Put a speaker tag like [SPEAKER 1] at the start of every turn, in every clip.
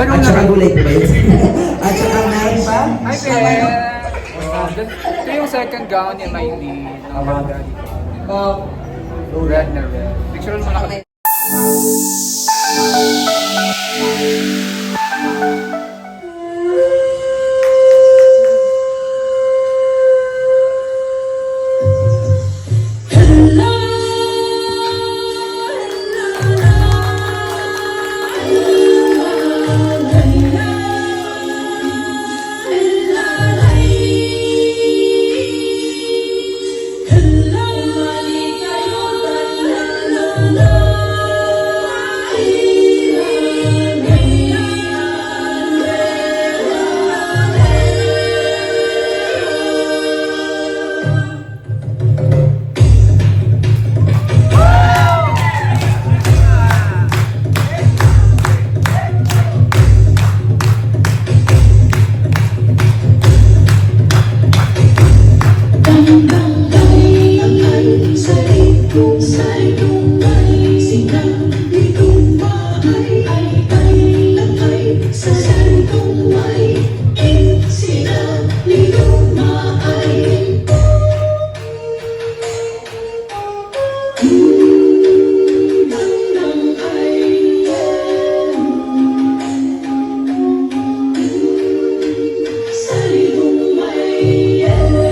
[SPEAKER 1] Ganun
[SPEAKER 2] At saka gulay po ba yun? At saka meron pa?
[SPEAKER 1] Hi, Pet! Ito yung second gown ni Miley. ko. Red na red. Picture mo na kami.
[SPEAKER 2] yeah.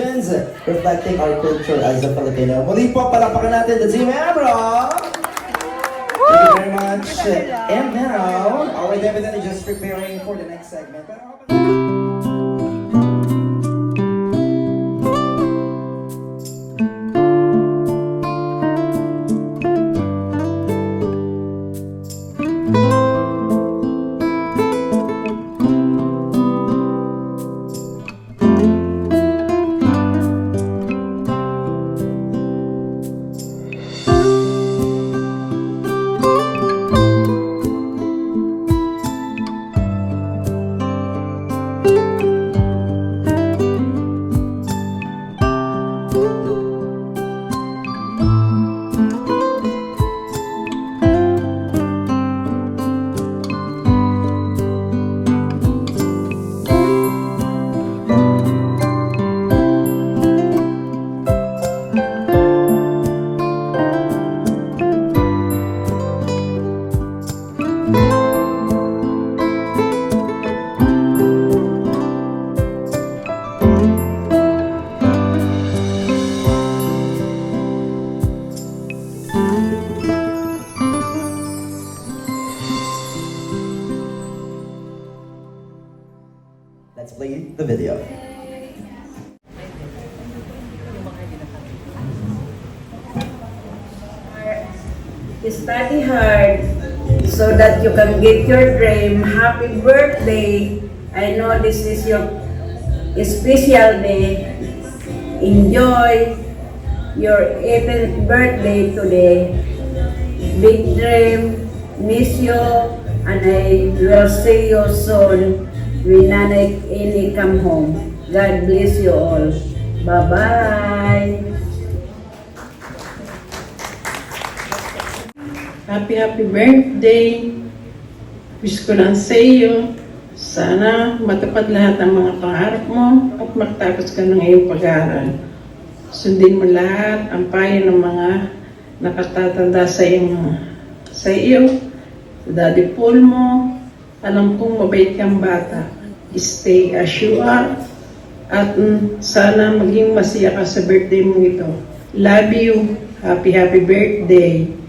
[SPEAKER 2] Uh, reflecting our culture as a Filipino. Muli po, palakpakan natin the Team Amro! Thank you very much. And now, alright, evidently just preparing for the next segment.
[SPEAKER 3] So that you can get your dream. Happy birthday. I know this is your special day. Enjoy your 18th birthday today. Big dream. Miss you. And I will see you soon when Nanay Ini come home. God bless you all. Bye-bye.
[SPEAKER 4] Happy, happy birthday. Wish ko lang sa iyo, sana matupad lahat ng mga pangarap mo at magtapos ka ng iyong pag-aaral. Sundin mo lahat ang payo ng mga nakatatanda sa iyo, sa iyo, sa daddy Paul mo. Alam kong mabait kang bata. Stay as you are. At mm, sana maging masaya ka sa birthday mo ito. Love you. Happy, happy birthday.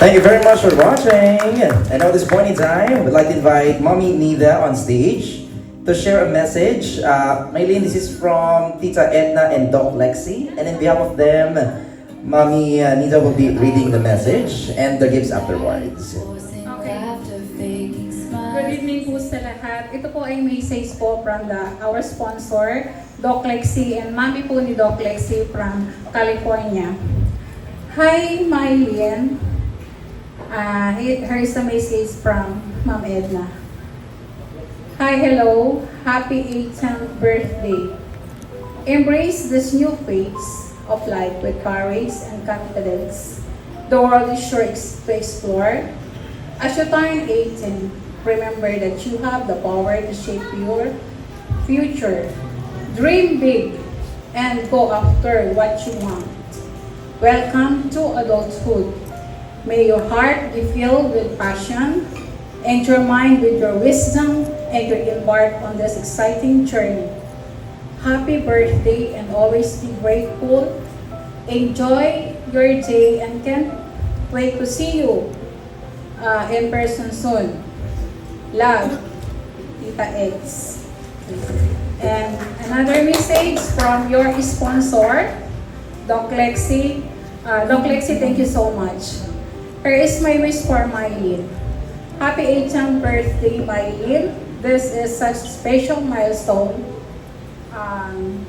[SPEAKER 2] Thank you very much for watching. And at this point in time, we'd like to invite Mommy Nida on stage to share a message. Uh, Maylene, this is from Tita Edna and Doc Lexi. And in behalf of them, Mommy uh, Nida will be reading the message and the gifts afterwards.
[SPEAKER 5] Good evening po sa lahat. Ito po ay message po from the, our sponsor, Doc Lexi, and mami po ni Doc Lexi from California. Hi, Mylene. Uh, here is a message from Ma'am Edna. Hi, hello. Happy 18th birthday. Embrace this new phase of life with courage and confidence. The world is sure to explore. As you turn 18, remember that you have the power to shape your future. Dream big and go after what you want. Welcome to adulthood. May your heart be filled with passion and your mind with your wisdom and you embark on this exciting journey. Happy birthday and always be grateful. Enjoy your day and can't wait to see you uh, in person soon. Love, Tita X. And another message from your sponsor, Doc Lexi. Uh, Doc Lexi, thank you so much. Here is my wish for Mylene. Happy 18th birthday, Mylene. This is such a special milestone. Um,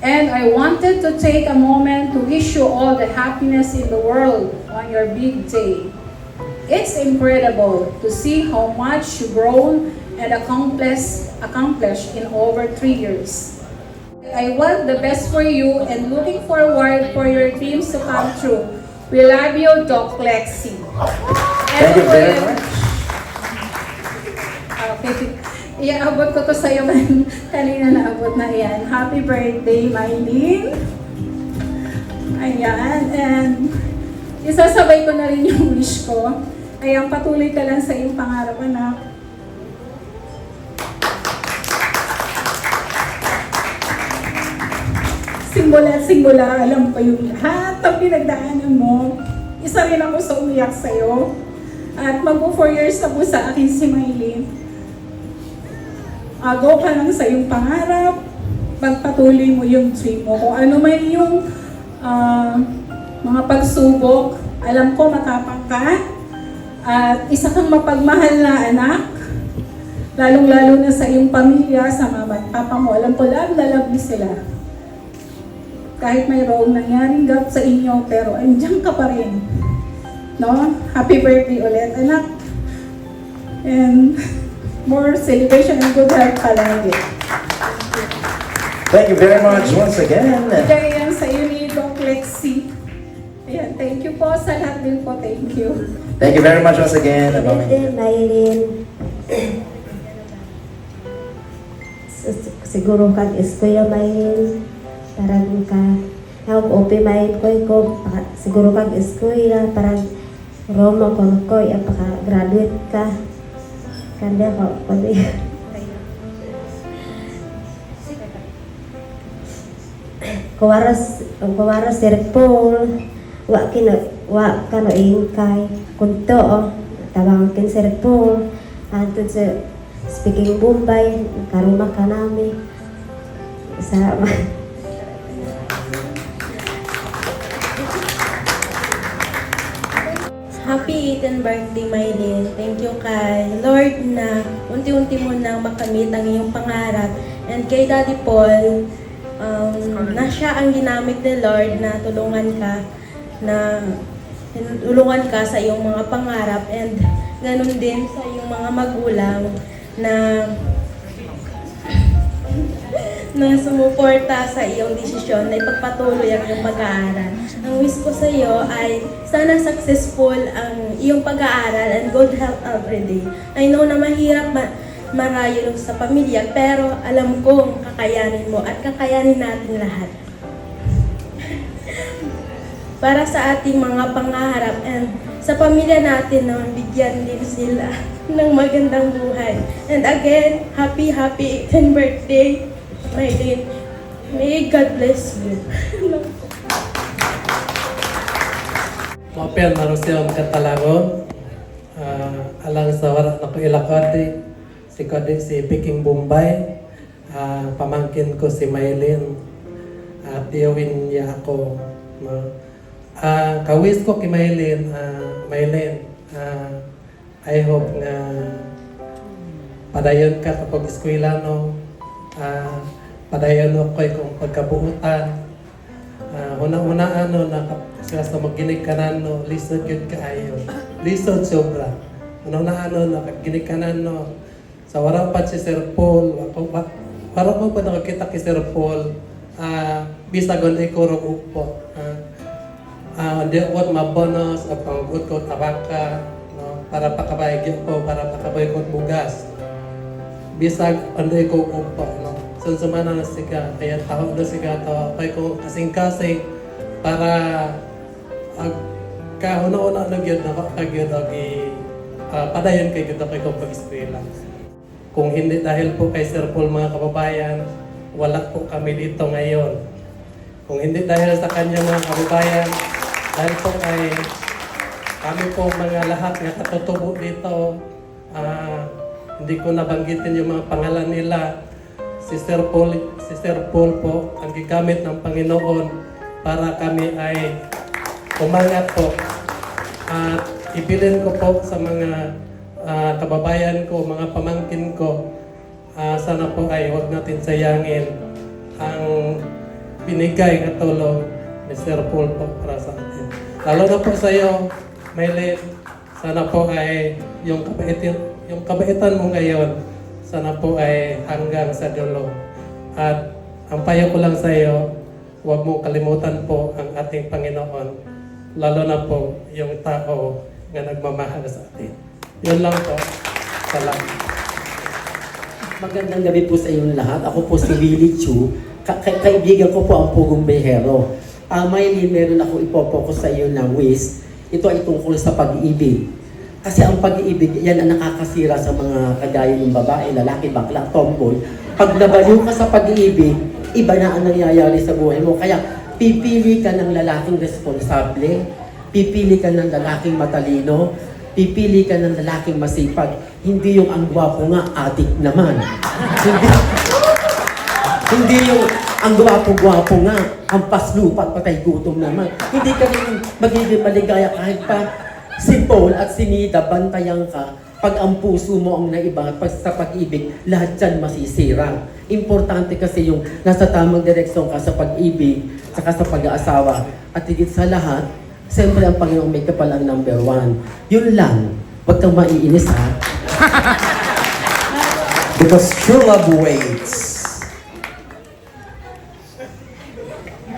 [SPEAKER 5] and I wanted to take a moment to wish you all the happiness in the world on your big day. It's incredible to see how much you've grown and accomplished, accomplished in over three years. I want the best for you and looking forward for your dreams to come true. We love you, Doc Lexi.
[SPEAKER 2] Thank you very much.
[SPEAKER 5] Okay. Iaabot ko to sa'yo kan kanina naabot na yan. Happy birthday, Mylene. Ayan. And isasabay ko na rin yung wish ko. Ayan, patuloy ka lang sa iyong pangarap, anak. Simula at simula, alam ko yung lahat ng pinagdaanan mo. Isa rin ako sa umiyak sa'yo. At mag 4 years na po sa akin si Maylin. Agaw ka lang sa iyong pangarap. Pagpatuloy mo yung dream mo. Kung ano man yung ah, mga pagsubok, alam ko matapang ka. At isa kang mapagmahal na anak. Lalong-lalo na sa iyong pamilya, sa mama at papa mo. Alam ko lang, lalab sila kahit mayroong nangyaring gap sa inyo, pero andiyan ka pa rin. No? Happy birthday ulit, anak. And more celebration and good health palagi.
[SPEAKER 2] Thank you very much once again.
[SPEAKER 5] Kaya yan sa iyo ni Doc Lexi. Ayan, thank you po sa lahat din po. Thank you.
[SPEAKER 2] Thank you very much once again. Mami.
[SPEAKER 6] Birthday, Maylin. Siguro kag eskwela Maylin. Parang ka help open mind ko ko siguro kag eskwela parang Roma ko ko ya paka graduate ka. Kanda ko ko Kawaras, kawaras Sir Paul, wa kino, wa kano ingkay, kunto, oh, tabang kin Sir Paul, antod sa speaking Bombay, karuma ka nami, sa
[SPEAKER 7] Happy 18th birthday, Maylin. Thank you kay Lord na unti-unti mo nang makamit ang iyong pangarap. And kay Daddy Paul, um, na siya ang ginamit ni Lord na tulungan ka na tulungan ka sa iyong mga pangarap and ganun din sa iyong mga magulang na na sumuporta sa iyong desisyon na ipagpatuloy ang iyong pag-aaral. Ang wish ko sa iyo ay sana successful ang iyong pag-aaral and good health every day. I know na mahirap ma marayo sa pamilya pero alam kong kakayanin mo at kakayanin natin lahat. Para sa ating mga pangarap and sa pamilya natin na bigyan din sila ng magandang buhay. And again, happy, happy 18th birthday, Maylin. May God bless you.
[SPEAKER 8] Mapian manusia katalagon uh, alang sa wala na ko ilakadi si kadi si Peking Bombay. Uh, pamangkin ko si Maylin. At tiyawin niya ako kawis ko kay Maylin. Uh, Maylin uh, I hope nga padayon ka kapag eskwela no? Uh, padayon ako kung pagkabuutan. Ah, una-una ano na sila sa maginig kanan no lisod yun kaayo lisod sobra. Una-una ano na ginig kanan no sa warapat si Sir Paul. Ako ba para mo pa nakakita kay Sir Paul. Ah bisagon ay ko rog upo ah ah di wat mabonos at panggut ko tabaka no? Para pakabayag ko para pakabayag ko bugas. Bisag anday ko upo sumana na siga kaya tao na siga to. Kay ko kasing kasing para ag kahuna-una na gyud na kagyud og i ah, padayon kay gyud kay ko pag eskwela kung hindi dahil po kay Sir Paul mga kababayan wala po kami dito ngayon. Kung hindi dahil sa kanya mga kababayan dahil po kay kami po mga lahat nga katutubo dito ah, hindi ko nabanggitin yung mga pangalan nila si Sir Paul, si Sir Paul po ang gigamit ng Panginoon para kami ay umangat po at ibilin ko po sa mga ah, kababayan ko, mga pamangkin ko ah, sana po ay huwag natin sayangin ang binigay na tulong ni Sir Paul po para sa atin. Lalo na po sa iyo, Maylin, sana po ay yung kabaitan, yung kabaitan mo ngayon, sana po ay hanggang sa dulo. At ang payo ko lang sa iyo, huwag mo kalimutan po ang ating Panginoon, lalo na po yung tao na nagmamahal sa atin. Yun lang po. Salamat.
[SPEAKER 9] Magandang gabi po sa inyong lahat. Ako po si Lily Chu. Ka- ka- kaibigan ko po ang Pugong Behero. Ah, may meron ako ipopokus sa iyo na wish. Ito ay tungkol sa pag-ibig. Kasi ang pag-iibig, yan ang nakakasira sa mga kagaya ng babae, lalaki, bakla, tomboy. Pag nabaliw ka sa pag-iibig, iba na ang nangyayari sa buhay mo. Kaya pipili ka ng lalaking responsable, pipili ka ng lalaking matalino, pipili ka ng lalaking masipag. Hindi yung ang gwapo nga, adik naman. Hindi, hindi yung ang gwapo-gwapo nga, ang paslupat, patay gutom naman. Hindi ka rin magiging maligaya kahit pa si Paul at si Nida, bantayan ka. Pag ang puso mo ang naiba, pag sa pag-ibig, lahat yan masisira. Importante kasi yung nasa tamang direksyon ka sa pag-ibig, saka sa pag-aasawa. At higit sa lahat, siyempre ang Panginoong may kapalang number one. Yun lang. Huwag kang maiinis ha.
[SPEAKER 2] Because true love waits.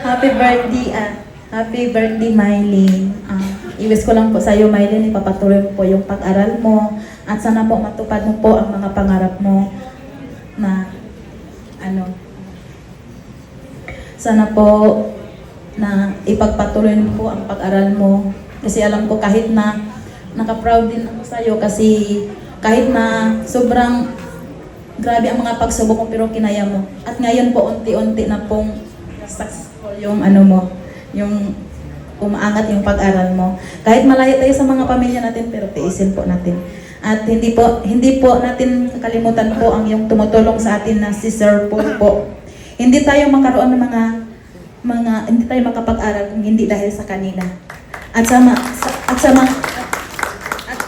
[SPEAKER 10] Happy birthday, ah. Happy birthday, Mylene. Ah, i-wish ko lang po sa iyo, Mylene, ipapatuloy mo po yung pag-aral mo. At sana po matupad mo po ang mga pangarap mo na ano sana po na ipagpatuloy mo po ang pag-aral mo. Kasi alam ko kahit na naka-proud din ako sa iyo kasi kahit na sobrang grabe ang mga pagsubok mo pero kinaya mo. At ngayon po unti-unti na pong successful yung ano mo, yung umaangat yung pag-aral mo. Kahit malayo tayo sa mga pamilya natin, pero tiisin po natin. At hindi po hindi po natin kakalimutan po ang yung tumutulong sa atin na si Sir Paul po. Hindi tayo makaroon ng mga mga hindi tayo makapag-aral kung hindi dahil sa kanila. At sa, sa- at sa mga at,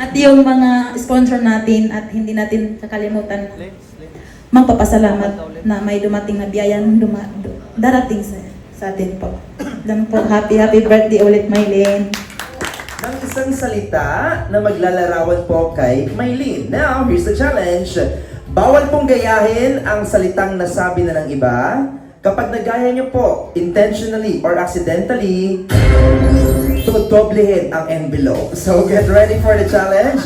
[SPEAKER 10] at yung mga sponsor natin at hindi natin kakalimutan magpapasalamat na may dumating na biyayan duma, du- darating sa, sa atin po. Dan po, happy, happy birthday ulit, Maylene.
[SPEAKER 2] ng isang salita na maglalarawan po kay Maylene. Now, here's the challenge. Bawal pong gayahin ang salitang nasabi na ng iba. Kapag nagaya niyo po, intentionally or accidentally, tudoblehin ang envelope. So, get ready for the challenge.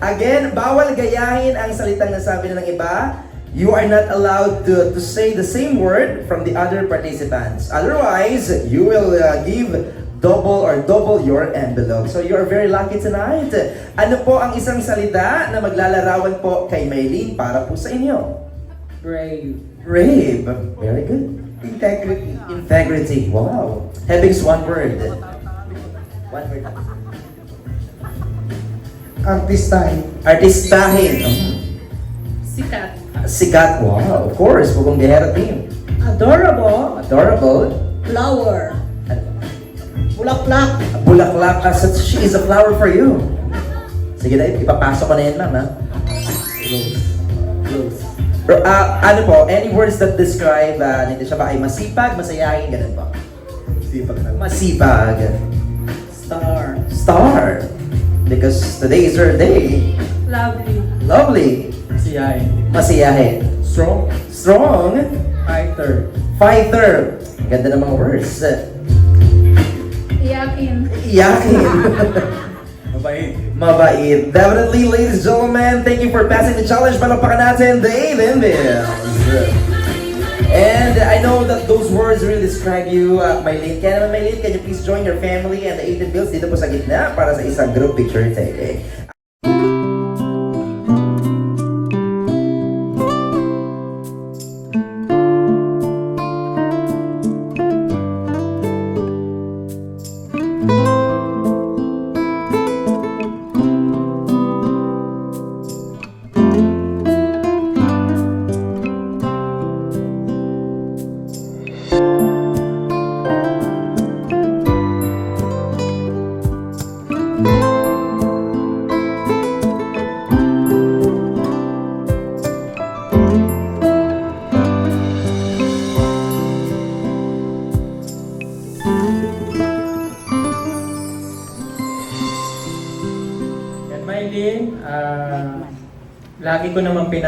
[SPEAKER 2] Again, bawal gayahin ang salitang nasabi na ng iba. You are not allowed to, to say the same word from the other participants. Otherwise, you will uh, give double or double your envelope. So you are very lucky tonight. Ano po ang isang salita na maglalarawan po kay Maylene para po sa inyo?
[SPEAKER 1] Brave.
[SPEAKER 2] Brave. Very good. Integrity. Integrity. Wow. Having one word. One word.
[SPEAKER 8] Artistahin.
[SPEAKER 2] Artistahin. Oh.
[SPEAKER 4] Sikat.
[SPEAKER 2] Sikat. Wow. Of course. Bugong Guerrero team.
[SPEAKER 4] Adorable.
[SPEAKER 2] Adorable.
[SPEAKER 4] Flower. Bulaklak.
[SPEAKER 2] Bulaklak. Uh, so she is a flower for you. Sige na, ipapasok ko na yan, ma'am, ha?
[SPEAKER 9] Close. Close.
[SPEAKER 2] Pero, ah, ano po, any words that describe, uh, hindi siya ba ay masipag, masayahin, ganun po?
[SPEAKER 8] Sipag na.
[SPEAKER 2] Masipag.
[SPEAKER 4] Star.
[SPEAKER 2] Star. Because today is her day.
[SPEAKER 4] Lovely.
[SPEAKER 2] Lovely.
[SPEAKER 1] Siyahin.
[SPEAKER 2] Masiyahin.
[SPEAKER 1] Strong.
[SPEAKER 2] Strong.
[SPEAKER 1] Fighter.
[SPEAKER 2] Fighter. Ganda ng mga words.
[SPEAKER 5] Iyakin.
[SPEAKER 2] Iyakin.
[SPEAKER 1] Mabait.
[SPEAKER 2] Mabait. Definitely, ladies and gentlemen, thank you for passing the challenge. Palakpakan natin, Dave and Bills. And I know that those words really describe you, uh, Maylene. Kaya naman, Maylene, can you please join your family and the 18 Bills dito po sa gitna para sa isang group picture taking.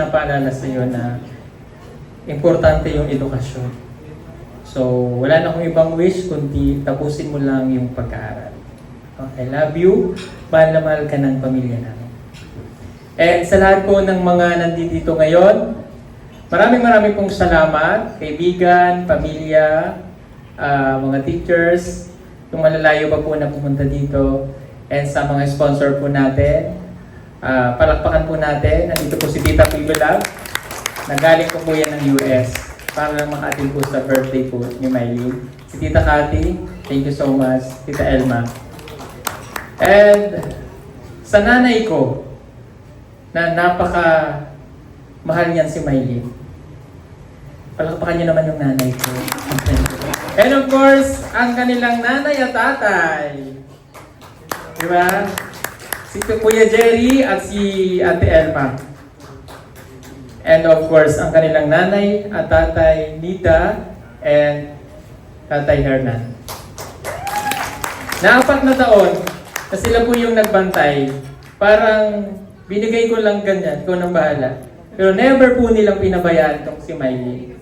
[SPEAKER 11] Pinapaalala sa iyo na importante yung edukasyon. So, wala na akong ibang wish kundi tapusin mo lang yung pag-aaral. I love you. Mahal na mahal ka ng pamilya namin. And sa lahat po ng mga nandito ngayon, maraming maraming pong salamat, kaibigan, pamilya, ah, mga teachers, yung malalayo pa po na pumunta dito. and sa mga sponsor po natin. Ah, palakpakan po natin. Nandito po si Tita Love. Nagaling po po yan ng US para lang makatin po sa birthday po ni Mylene. Si Tita Cathy, thank you so much. Tita Elma. And sa nanay ko, na napaka mahal niyan si Mylene. Palakpakan niyo naman yung nanay ko. And of course, ang kanilang nanay at tatay. Di ba? Si Kuya Jerry at si Ate Elma. And of course, ang kanilang nanay at tatay Nita and tatay Hernan. Na apat na taon na sila po yung nagbantay, parang binigay ko lang ganyan, ikaw nang bahala. Pero never po nilang pinabayaan tong si Miley.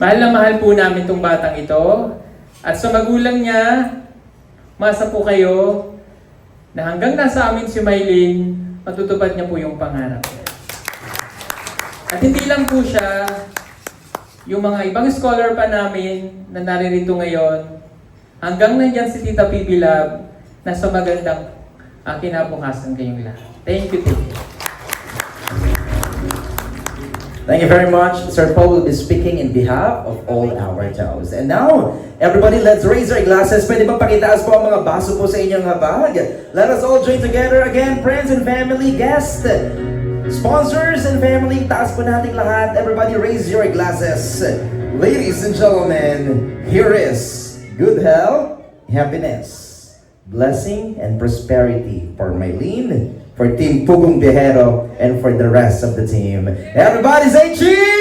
[SPEAKER 11] Mahal na mahal po namin tong batang ito. At sa magulang niya, masa po kayo na hanggang nasa amin si Mylene, matutupad niya po yung pangarap. At hindi lang po siya, yung mga ibang scholar pa namin na naririto ngayon, hanggang nandyan si Tita Pibi Lab, nasa magandang uh, kinabukasan kayong lahat. Thank you, thank.
[SPEAKER 2] Thank you very much. Sir Paul will be speaking in behalf of all our toes. And now, everybody, let's raise our glasses. Pwede bang pakitaas po ang mga baso po sa inyong habag? Let us all join together again, friends and family, guests, sponsors and family. Taas po natin lahat. Everybody raise your glasses. Ladies and gentlemen, here is good health, happiness, blessing, and prosperity for Mylene, for Team Pugong Bihero, and for the rest of the team. Everybody say cheers!